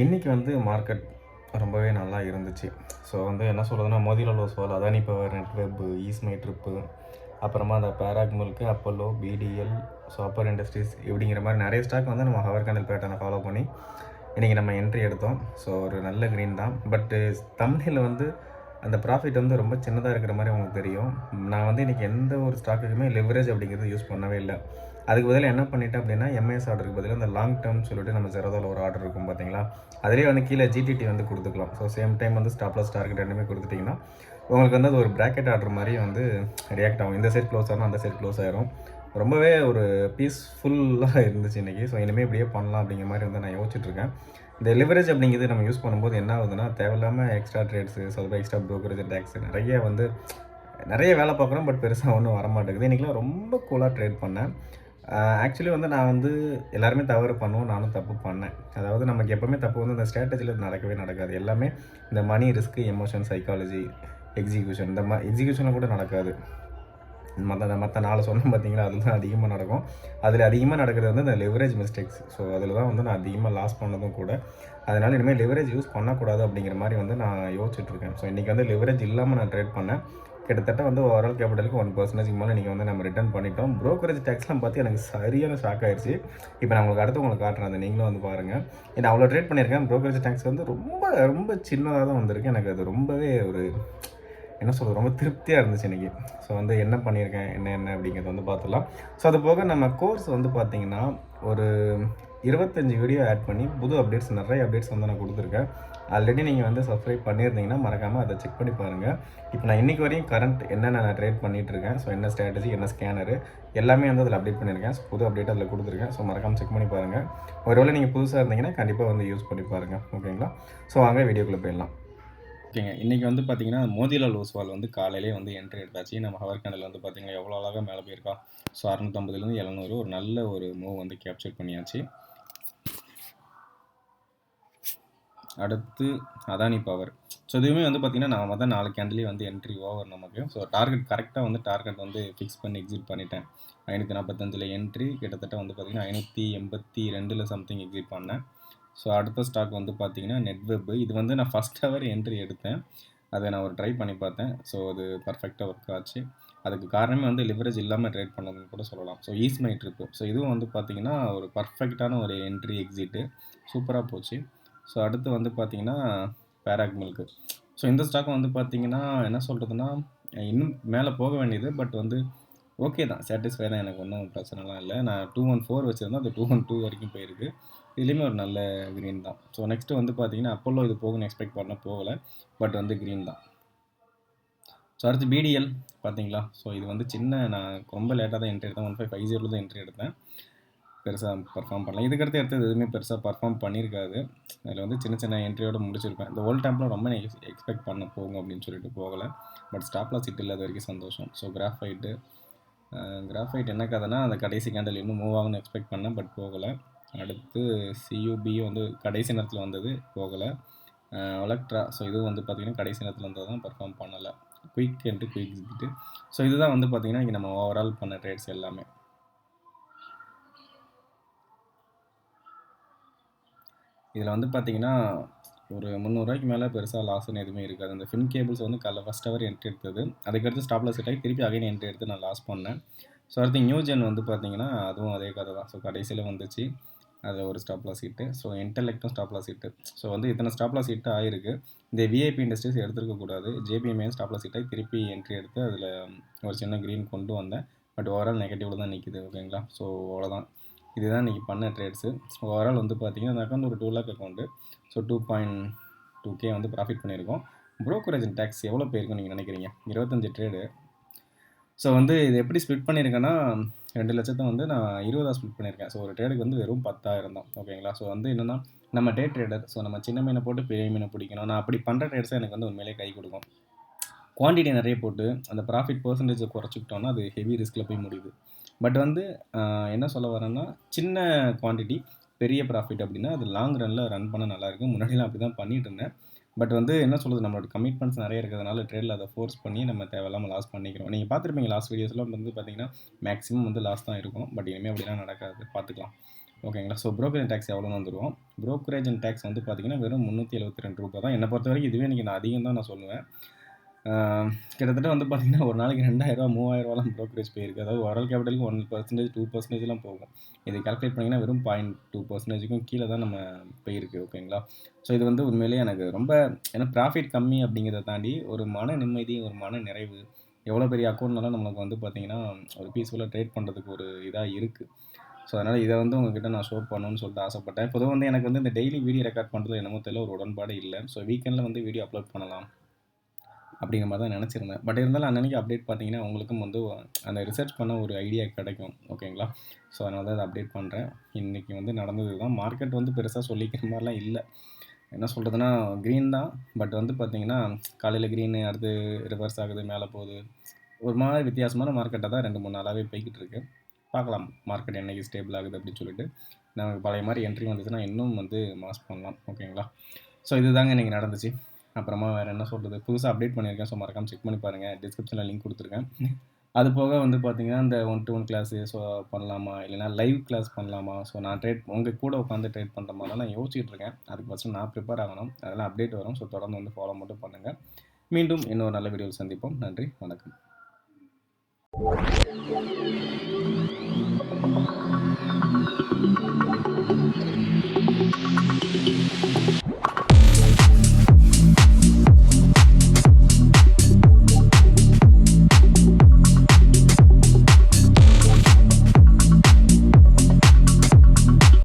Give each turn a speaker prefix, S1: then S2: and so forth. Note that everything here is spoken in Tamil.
S1: இன்றைக்கி வந்து மார்க்கெட் ரொம்பவே நல்லா இருந்துச்சு. ஸோ வந்து என்ன சொல்கிறதுனா மோதிலால் ஓஸ்வால் அதானி பவர் நெட்வெப் ஈஸ்மை ட்ரிப்பு அப்புறமா அந்த பேராக் மில்க்கு அப்போலோ பிடிஎல் சாப்பர் இண்டஸ்ட்ரீஸ் இப்படிங்கிற மாதிரி நிறைய ஸ்டாக் வந்து நம்ம ஹவர் கேண்டல் பேட்டர்னை ஃபாலோ பண்ணி இன்றைக்கி நம்ம என்ட்ரி எடுத்தோம். ஸோ ஒரு நல்ல க்ரீன் தான். பட்டு தமிழில் வந்து அந்த ப்ராஃபிட் வந்து ரொம்ப சின்னதாக இருக்கிற மாதிரி உங்களுக்கு தெரியும். நான் வந்து இன்றைக்கி எந்த ஒரு ஸ்டாக்குக்குமே லெவரேஜ் அப்படிங்கிறது யூஸ் பண்ணவே இல்லை. அதுக்கு பதிலாக என்ன பண்ணிட்டேன் அப்படின்னா எம்ஐஎஸ் ஆர்டருக்கு பதிலாக அந்த லாங் டேர்ம் சொல்லிட்டு நம்ம ஜெரதாவில் ஒரு ஆர்டர் இருக்கும் பார்த்தீங்களா அதிலே வந்து கீழே ஜிடிடி வந்து கொடுத்துக்கலாம். ஸோ சேம் டைம் வந்து ஸ்டாப்லஸ் டார்கெட் ரெண்டுமே கொடுத்துட்டிங்கன்னா உங்களுக்கு வந்து அது ஒரு ப்ராக்கெட் ஆர்டர் மாதிரி வந்து ரியாக்ட் ஆகும். இந்த சைட் க்ளோஸ் ஆகும் அந்த சைட் க்ளோஸ் ஆயிரும். ரொம்பவே ஒரு பீஸ்ஃபுல்லாக இருந்துச்சு இன்றைக்கி ஸோ இனிமேல் இப்படியே பண்ணலாம் அப்படிங்கிற மாதிரி வந்து நான் யோசிச்சுட்ருக்கேன் இந்த லிவரேஜ் அப்படிங்கிறது நம்ம யூஸ் பண்ணும்போது என்ன ஆகுதுன்னா தேவையில்லாமல் extra trades so extra brokerage tax நிறைய வந்து நிறைய வேலை பார்க்குறோம் பட் பெருசாக ஒன்றும் வர மாட்டேங்குது இன்றைக்கெலாம் ரொம்ப கூலாக ட்ரேட் பண்ணேன். ஆக்சுவலி வந்து நான் வந்து எல்லாருமே தவறு பண்ணுவோம் நானும் தப்பு பண்ணேன். அதாவது நமக்கு எப்போவுமே தப்பு வந்து இந்த ஸ்ட்ராட்டஜியில் நடக்கவே நடக்காது. எல்லாமே இந்த money risk emotion psychology execution இந்த ம எக்ஸிக்யூஷனில் கூட நடக்காது. மற்ற மற்ற நாலு சொன்னேன் பார்த்தீங்களா அதில் தான் அதிகமாக நடக்கும். அதில் அதிகமாக நடக்கிறது வந்து இந்த லெவரேஜ் மிஸ்டேக்ஸ் ஸோ அதில் தான் வந்து நான் அதிகமாக லாஸ் பண்ணதும் கூட. அதனால் இனிமேல் லெவரேஜ் யூஸ் பண்ணக்கூடாது அப்படிங்கிற மாதிரி வந்து நான் யோசிச்சுட்ருக்கேன் ஸோ இன்றைக்கி வந்து லெவரேஜ் இல்லாமல் நான் ட்ரேட் பண்ணேன். கிட்டத்தட்ட வந்து ஓவரால் கேபிட்டலுக்கு ஒன் பர்சன்டேஜ் மேலே நீங்கள் வந்து நம்ம ரிட்டர்ன் பண்ணிட்டோம். ப்ரோக்கரேஜ் டேக்ஸ்லாம் பார்த்து எனக்கு சரியான ஷாக் ஆயிடுச்சு இப்போ நான் உங்களுக்கு அடுத்து உங்களுக்கு காட்டுறேன். அதை நீங்களும் வந்து பாருங்கள் இது அவ்வளோ ட்ரேட் பண்ணியிருக்கேன். ப்ரோக்கரேஜ் டேக்ஸ் வந்து ரொம்ப ரொம்ப சின்னதாக தான் வந்திருக்கு. எனக்கு அது ரொம்பவே ஒரு என்ன சொல்கிறது ரொம்ப திருப்தியாக இருந்துச்சு இன்றைக்கி ஸோ வந்து என்ன பண்ணியிருக்கேன் என்ன என்ன அப்படிங்கிறத வந்து பார்த்துலாம் ஸோ அது போக நம்ம கோர்ஸ் வந்து பார்த்திங்கன்னா ஒரு இருபத்தஞ்சி வீடியோ ஆட் பண்ணி புது அப்டேட்ஸ் நிறைய அப்டேட்ஸ் வந்து நான் கொடுத்துருக்கேன். ஆல்ரெடி நீங்கள் வந்து சப்ஸ்கிரைப் பண்ணியிருந்தீங்கன்னா மறக்காமல் அதை செக் பண்ணி பாருங்கள் இப்போ நான் இன்றைக்கி வரையும் கரண்ட் என்னென்ன நான் ட்ரேட் பண்ணிகிட்டு இருக்கேன் ஸோ என்ன ஸ்ட்ராட்டஜி என்ன ஸ்கேனரு எல்லாமே வந்து அதில் அப்டேட் பண்ணியிருக்கேன். ஸோ புது அப்டேட் அதில் கொடுத்துருக்கேன். ஸோ மறக்காமல் செக் பண்ணி பாருங்கள் ஒருவேளை நீங்கள் புதுசாக இருந்தீங்கன்னா கண்டிப்பாக வந்து யூஸ் பண்ணி பாருங்கள் ஓகேங்களா ஸோ வாங்க வீடியோக்குள்ளே போயிடலாம். ஓகேங்க. இன்றைக்கி வந்து பார்த்தீங்கன்னா மோதிலால் ஓஸ்வால் வந்து காலையிலே வந்து என்ட்ரி எடுத்தாச்சு. நம்ம ஹவர் கேண்டில் வந்து பார்த்தீங்கன்னா எவ்வளோ அழகாக மேலே போயிருக்கா? ஸோ அறுநூத்தம்பதுலேருந்து எழுநூறு ஒரு நல்ல ஒரு மூவ் வந்து கேப்சர் பண்ணியாச்சு. அடுத்து அதானி பவர் ஸோ இதுவுமே வந்து பார்த்திங்கன்னா நான் தான் நாலு கேண்டிலே வந்து என்ட்ரி ஓவர் நமக்கு. ஸோ டார்கெட் கரெக்டாக வந்து டார்கெட் வந்து ஃபிக்ஸ் பண்ணி எக்ஸிட் பண்ணிட்டேன். ஐநூற்றி நாற்பத்தஞ்சில் என்ட்ரி கிட்டத்தட்ட வந்து பார்த்திங்கன்னா ஐநூற்றி எண்பத்தி ரெண்டில் சம்திங் எக்ஸிட் பண்ணேன். ஸோ அடுத்த ஸ்டாக் வந்து பார்த்தீங்கன்னா நெட்வெப் இது வந்து நான் ஃபஸ்ட் ஹவர் என்ட்ரி எடுத்தேன். அதை நான் ஒரு ட்ரை பண்ணி பார்த்தேன். ஸோ அது பர்ஃபெக்டாக ஒர்க் ஆச்சு. அதுக்கு காரணமே வந்து லிவரேஜ் இல்லாமல் ட்ரேட் பண்ணதுன்னு கூட சொல்லலாம். So is my trip so இதுவும் வந்து பார்த்திங்கன்னா ஒரு பர்ஃபெக்டான ஒரு என்ட்ரி எக்ஸிட்டு சூப்பராக போச்சு. ஸோ அடுத்து வந்து பார்த்திங்கன்னா பேராக் மில்க்கு ஸோ இந்த ஸ்டாக் வந்து பார்த்திங்கன்னா என்ன சொல்கிறதுனா இன்னும் மேலே போக வேண்டியது. பட் வந்து ஓகே தான். சாட்டிஸ்ஃபை தான். எனக்கு ஒன்றும் பிரச்சனைலாம் இல்லை. நான் டூ ஒன் ஃபோர் வச்சுருந்தேன் அது டூ ஒன் டூ வரைக்கும் போயிருக்கு. இதுலேயுமே ஒரு நல்ல க்ரீன் தான். ஸோ நெக்ஸ்ட்டு வந்து பார்த்தீங்கன்னா அப்போல்லோ இது போகணும்னு எக்ஸ்பெக்ட் பண்ண போகலை. பட் வந்து க்ரீன் தான். ஸோ அடுத்து பிடிஎல் பார்த்தீங்களா ஸோ இது வந்து சின்ன நான் ரொம்ப லேட்டாக தான் என்ட்ரி எடுத்தேன். ஒன் ஃபைவ் ஃபைவ் ஜீரோவில் தான் என்ட்ரி எடுத்தேன். பெருசாக பர்ஃபார்ம் பண்ணலாம் இதுக்கடுத்து எடுத்தது எதுவுமே பெருசாக பர்ஃபார்ம் பண்ணியிருக்காது அதில் வந்து சின்ன சின்ன என்ட்ரியோட முடிச்சிருப்பேன். இந்த ஓல்ட் டைமில் ரொம்ப எக்ஸ்பெக்ட் பண்ண போகும் அப்படின்னு சொல்லிட்டு போகலை. பட் ஸ்டாப்லாம் சீட் இல்லாத வரைக்கும் சந்தோஷம். ஸோ கிராஃபைட்டு கிராஃபைட் என்ன கதைனா அந்த கடைசி கேண்டல் இன்னும் மூவ் ஆகும்னு எக்ஸ்பெக்ட் பண்ணேன் பட் போகலை. அடுத்து சியூபியும் வந்து கடைசி நேரத்தில் வந்தது போகலை. ஒலக்ட்ரா ஸோ இதுவும் வந்து பார்த்திங்கன்னா கடைசி நேரத்தில் வந்தது தான் பர்ஃபார்ம் பண்ணலை. குயிக் என்று குயிக் கிட்டு ஸோ இதுதான் வந்து பார்த்திங்கன்னா இங்கே நம்ம ஓவரால் பண்ண ட்ரேட்ஸ் எல்லாமே. இதில் வந்து பார்த்திங்கன்னா ஒரு முந்நூறுரூவாய்க்கு மேலே பெருசாக லாஸ்ன்னு எதுவுமே இருக்காது. அந்த ஃபின் கேபிள்ஸ் வந்து காலைல ஃபஸ்ட் ஹவர் என்ட்ரி எடுத்தது. அதுக்கடுத்து ஸ்டாப்பில் செட் ஆகி திருப்பி அகைன் என்ட்ரி எடுத்து நான் லாஸ் பண்ணேன். ஸோ அடுத்து நியூ ஜென் வந்து பார்த்திங்கன்னா அதுவும் அதே கதை தான். ஸோ கடைசியில் வந்துச்சு. அதில் ஒரு ஸ்டாப்லாஸ் சீட்டு ஸோ இன்டெலெக்டும் ஸ்டாப்லாஸ் சீட்டு ஸோ வந்து இத்தனை ஸ்டாப்லாஸ் சீட்டு ஆயிருக்கு. இந்த விஐபி இண்டஸ்ட்ரீஸ் எடுத்துருக்கக்கூடாது ஜேபிஎம்ஏன் ஸ்டாப்லாஸ் சீட்டாக திருப்பி என்ட்ரி எடுத்து அதில் ஒரு சின்ன க்ரீன் கொண்டு வந்தேன். பட் ஓவரால் நெகட்டிவில் தான் நிற்கிது ஓகேங்களா ஸோ அவ்வளோதான் இதுதான் இன்றைக்கி பண்ண ட்ரேட்ஸு ஓவரால் வந்து பார்த்திங்கன்னா அந்த அக்கௌண்ட் ஒரு two lakh account so two point two K வந்து ப்ராஃபிட் பண்ணியிருக்கோம். ப்ரோக்கரேஜ் டேக்ஸ் எவ்வளோ போயிருக்கும் நீங்கள் நினைக்கிறீங்க? இருபத்தஞ்சி ட்ரேடு ஸோ வந்து இது எப்படி ஸ்ப்ளிட் பண்ணியிருக்கேன்னா ரெண்டு லட்சத்தை வந்து நான் இருபதாக ஸ்ப்ளிட் பண்ணியிருக்கேன். ஸோ ஒரு ட்ரேடுக்கு வந்து வெறும் பத்தாயிரம் தான். ஓகேங்களா ஸோ வந்து என்னென்னா நம்ம டே ட்ரேடர் ஸோ நம்ம சின்ன மீனை போட்டு பெரிய மீனை பிடிக்கணும். நான் அப்படி பண்ணுற ட்ரேட்ஸாக எனக்கு வந்து உண்மையிலே கை கொடுக்கும். குவான்டிட்டி நிறைய போட்டு அந்த ப்ராஃபிட் பர்சன்டேஜை குறைச்சிக்கிட்டோன்னா அது ஹெவி ரிஸ்கில் போய் முடியுது. பட் வந்து என்ன சொல்ல வரேன்னா சின்ன குவான்டிட்டி பெரிய ப்ராஃபிட் அப்படின்னா அது லாங் ரனில் ரன் பண்ண நல்லாயிருக்கும். முன்னாடிலாம் அப்படி தான் பண்ணிகிட்டு இருந்தேன் பட் வந்து என்ன சொல்கிறது நம்மளோட கமிட்மெண்ட்ஸ் நிறைய இருக்கிறதுனால ட்ரேடில் அதை ஃபோர்ஸ் பண்ணி நம்ம தேவையில்லாமல் லாஸ் பண்ணிக்கிறோம். நீங்கள் பார்த்துருப்பீங்க லாஸ்ட் வீடியோஸ்லாம் வந்து பார்த்தீங்கன்னா மேக்ஸிமம் வந்து லாஸ் தான் இருக்கும். பட் இனிமேல் அப்படிலாம் நடக்காது. பார்த்துக்கலாம். ஓகேங்களா ஸோ ப்ரோக்கரேஜ் டேக்ஸ் எவ்வளோன்னு வந்துருவோம். ப்ரோக்கரேஜ் அண்ட் டேக்ஸ் வந்து பார்த்தீங்கன்னா வெறும் முந்நூற்றி எழுபத்தி ரெண்டு ரூபா தான். என்னை பொறுத்த வரைக்கும் இதுவே நீங்கள் நான் அதிகம் தான் நான் சொல்லுவேன். கிட்டத்தட்ட வந்து பார்த்தீங்கன்னா ஒரு நாளைக்கு ரெண்டாயிரரூவா மூவாயிரரூவாலாம் ப்ரோக்கரேஜ் போயிருக்கு. அதாவது ஓரல் கேபிட்டலுக்கு ஒன் பர்சன்டேஜ் டூ பர்சன்டேஜ்லாம் போகும். இது கால்குலேட் பண்ணிங்கன்னா வெறும் பாயிண்ட் டூ பர்சன்டேஜுக்கும் கீழே தான் நம்ம போயிருக்கு ஓகேங்களா ஸோ இது வந்து உண்மையிலேயே எனக்கு ரொம்ப ஏன்னா ப்ராஃபிட் கம்மி அப்படிங்கிறத தாண்டி ஒரு மன நிம்மதி ஒரு மன நிறைவு எவ்வளோ பெரிய அக்கௌண்ட்னாலும் நம்மளுக்கு வந்து பார்த்திங்கன்னா ஒரு பீஸ்ஃபுல்லாக ட்ரேட் பண்ணுறதுக்கு ஒரு இதாக இருக்குது ஸோ அதனால் இதை வந்து உங்ககிட்ட நான் ஷோ பண்ணணும்னு சொல்லிட்டு ஆசைப்பட்டேன். பொதுவாக வந்து எனக்கு வந்து இந்த டெய்லி வீடியோ ரெக்கார்ட் பண்ணுறது என்னமோ தெரியல ஒரு உடன்பாடு இல்லை. ஸோ வீக்கெண்டில் வந்து வீடியோ அப்லோட் பண்ணலாம். அப்படிங்கிற மாதிரி தான் நினச்சிருந்தேன். பட் இருந்தாலும் அன்னன்னைக்கு அப்டேட் பார்த்தீங்கன்னா உங்களுக்கும் வந்து அந்த ரிசர்ச் பண்ண ஒரு ஐடியா கிடைக்கும். ஓகேங்களா ஸோ அதனால தான் அதை அப்டேட் பண்ணுறேன் இன்றைக்கி வந்து நடந்தது தான். மார்க்கெட் வந்து பெருசாக சொல்லிக்கிற மாதிரிலாம் இல்லை. என்ன சொல்கிறதுனா க்ரீன் தான். பட் வந்து பார்த்தீங்கன்னா காலையில் க்ரீனு அடுத்து ரிவர்ஸ் ஆகுது மேலே போகுது. ஒரு மாதிரி வித்தியாசமான மார்க்கெட்டாக தான் ரெண்டு மூணு நாளாகவே போய்கிட்டு இருக்கு. பார்க்கலாம். மார்க்கெட் என்றைக்கு ஸ்டேபிள் ஆகுது அப்படின்னு சொல்லிட்டு. நமக்கு பழைய மாதிரி என்ட்ரி வந்துச்சுன்னா இன்னும் வந்து மாஸ் பண்ணலாம். ஓகேங்களா ஸோ இதுதாங்க இன்றைக்கி நடந்துச்சு. அப்புறமா வேறு என்ன சொல்கிறது புதுசாக அப்டேட் பண்ணியிருக்கேன். ஸோ மறக்காமல் செக் பண்ணி பாருங்கள் டிஸ்கிரிப்ஷனில் லிங்க் கொடுத்துருக்கேன். அது போக வந்து பார்த்தீங்கன்னா இந்த one to one class so பண்ணலாமா? இல்லைனா லைவ் கிளாஸ் பண்ணலாமா? ஸோ நான் ட்ரேட் உங்கள் கூட உட்காந்து ட்ரேட் பண்ணுற மாதிரிலாம் நான் யோசிச்சுட்டு இருக்கேன். அதுக்கு ஃபஸ்ட்டு நான் ப்ரிப்பேர் ஆகணும். அதெல்லாம் அப்டேட் வரும். ஸோ தொடர்ந்து வந்து ஃபாலோ மட்டும் பண்ணுங்கள் மீண்டும் இன்னொரு நல்ல வீடியோவில் சந்திப்போம். நன்றி. வணக்கம்.